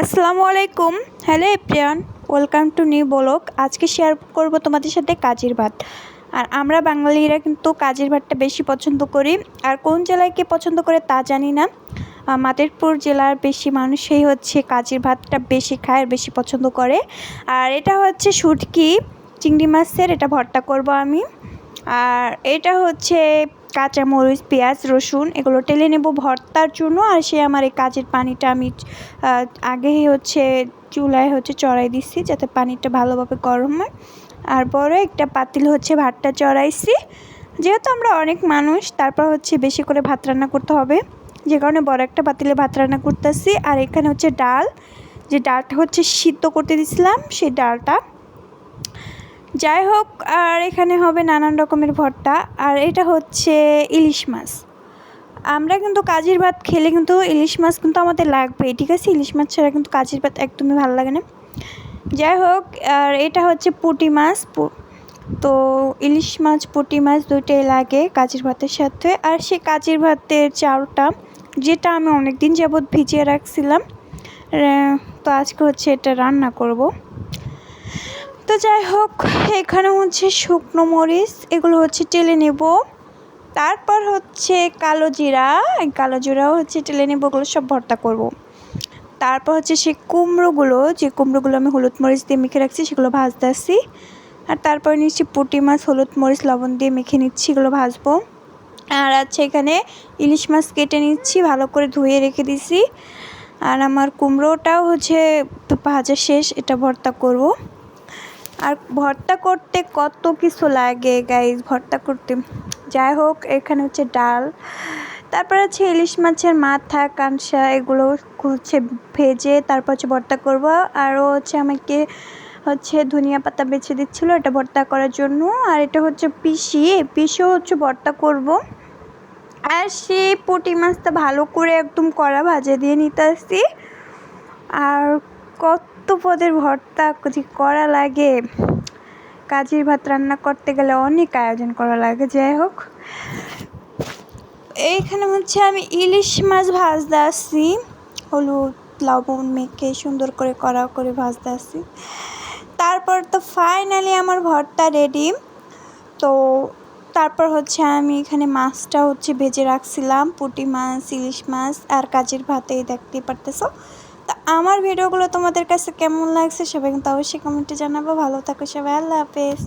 আসসালামু আলাইকুম। হ্যালো এপ্রিয়ান ওয়েলকাম টু নিউ ব্লগ আজকে শেয়ার করব তোমাদের সাথে কাজের ভাত। আর আমরা বাঙালিরা কিন্তু কাজের ভাতটা বেশি পছন্দ করি। আর কোন জেলায় কে পছন্দ করে তা জানি না। মাদারীপুর জেলার বেশি মানুষই হচ্ছে কাজের ভাতটা বেশি খায় আর বেশি পছন্দ করে। আর এটা হচ্ছে শুটকি, চিংড়ি মাছের, এটা ভর্তা করব আমি। আর এটা হচ্ছে কাঁচা মরিচ পেঁয়াজ, রসুন এগুলো টেলে নেব ভর্তার জন্য। আর সে আমার এই কাজের পানিটা আমি আগেই হচ্ছে চুলায় হচ্ছে চড়াই দিচ্ছি যাতে পানিটা ভালোভাবে গরম হয়। আর বড় একটা পাতিল হচ্ছে ভাতটা চড়াইছি। যেহেতু আমরা অনেক মানুষ, তারপর হচ্ছে বেশি করে ভাত রান্না করতে হবে। যে কারণে বড় একটা পাতিলে ভাত রান্না করতেছি। আর এখানে হচ্ছে ডাল, যে ডালটা হচ্ছে সিদ্ধ করতে দিছিলাম সেই ডালটা যাই হোক, আর এখানে হবে নানান রকমের ভর্তা, আর এটা হচ্ছে ইলিশ মাছ। আমরা কিন্তু কাজের ভাত খেলে কিন্তু ইলিশ মাছ কিন্তু আমাদের লাগবে ঠিক আছে? ইলিশ মাছ ছাড়া কিন্তু কাজের ভাত একদমই ভালো লাগে না। যাই হোক, আর এটা হচ্ছে পুঁটি মাছ তো ইলিশ মাছ, পুঁটি মাছ দুটোই লাগে কাজের ভাতের সাথে। আর সেই কাজের ভাতের চাউলটা, যেটা আমি অনেক দিন যাবৎ ভিজিয়ে রাখছিলাম তো আজকে হচ্ছে এটা রান্না করব। তো যাই হোক, এখানে হচ্ছে শুকনো মরিচ, এগুলো হচ্ছে টেলে নেব। তারপর হচ্ছে কালো জিরা কালো জিরাও হচ্ছে টেলে নেব, ওগুলো সব ভর্তা করব। তারপর হচ্ছে সেই কুমড়োগুলো, যে কুমড়োগুলো আমি হলুদ মরিচ দিয়ে মেখে রাখছি, সেগুলো ভাজতে আসছি আর তারপর নিচ্ছি পুঁটি মাছ, হলুদ মরিচ, লবণ দিয়ে মেখে নিচ্ছি, এগুলো ভাজবো। আর আছে এখানে ইলিশ মাছ কেটে নিচ্ছি, ভালো করে ধুয়ে রেখে দিছি। আর আমার কুমড়োটাও হচ্ছে ভাজা শেষ, এটা ভর্তা করব। আর ভর্তা করতে কত কিছু লাগে গাইজ ভর্তা করতে। যাই হোক, এখানে হচ্ছে ডাল, তারপর হচ্ছে ইলিশ মাছের মাথা কাঁসা এগুলো হচ্ছে ভেজে তারপর হচ্ছে ভর্তা করব। আরও হচ্ছে আমাকে হচ্ছে ধনিয়া পাতা বেছে দিচ্ছিল এটা ভর্তা করার জন্য। আর এটা হচ্ছে পিসি, পিসিও হচ্ছে ভর্তা করব। আর সেই পুঁটি মাছটা ভালো করে একদম কড়া ভাজা দিয়ে নিতে আসছি। আর কত পদের ভর্তা যে করা লাগে? কাজের ভাত রান্না করতে গেলে অনেক আয়োজন করা লাগে, যাই হোক। এইখানে হচ্ছে আমি ইলিশ মাছ ভাজতে আসছি। হলুদ, লবণ মেখে সুন্দর করে কড়া করে ভাজতে আসছি। তারপর তো ফাইনালি আমার ভর্তা রেডি তো তারপর হচ্ছে আমি এখানে মাছটা হচ্ছে ভেজে রাখছিলাম। পুঁটি মাছ, ইলিশ মাছ আর কাজের ভাতেই দেখতেই পারতেছো। আমার ভিডিওগুলো তোমাদের কাছে কেমন লাগছে সবাই কিন্তু অবশ্যই কমেন্টে জানাব। ভালো থাকো সবাই, আল্লাহ হাফেজ।